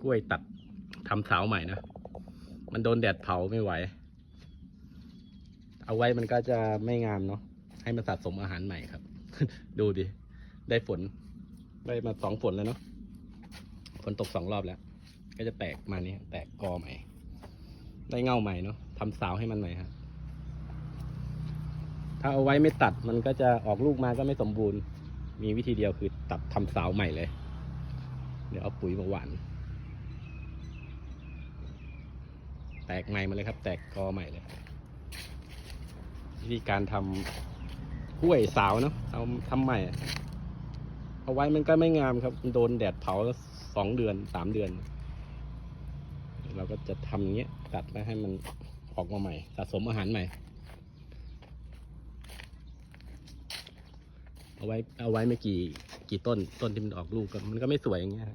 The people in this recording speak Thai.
กล้วยตัดทำเสาใหม่นะ มันโดนแดดเผาไม่ไหว เอาไว้มันก็จะไม่งามเนาะ ให้มันสะสมอาหารใหม่ครับ ดูดิ ได้ฝน ได้มาสองฝนแล้วเนาะ ฝนตกสองรอบแล้ว ก็จะแตกมานี่แตกกอใหม่ ได้เง่าใหม่เนาะทำเสาให้มันใหม่ครับถ้าเอาไว้ไม่ตัดมันก็จะออกลูกมาก็ไม่สมบูรณ์ มีวิธีเดียวคือตัดทำเสาใหม่เลย เดี๋ยวเอาปุ๋ยมาหว่าน แตกใหม่มาเลยครับ แตกกอใหม่เลยวิธีการทำกล้วยสาวเนาะเอาทำใหม่ เอาไว้มันก็ไม่งามครับมันโดนแดดเผาสองเดือนสามเดือน เราก็จะทำอย่างเงี้ยตัดมาให้มันออกมาใหม่สะสมอาหารใหม่ เอาไว้เอาไว้ไม่กี่กี่ต้นต้นที่มันออกลูกมันก็ไม่สวยอย่างเงี้ย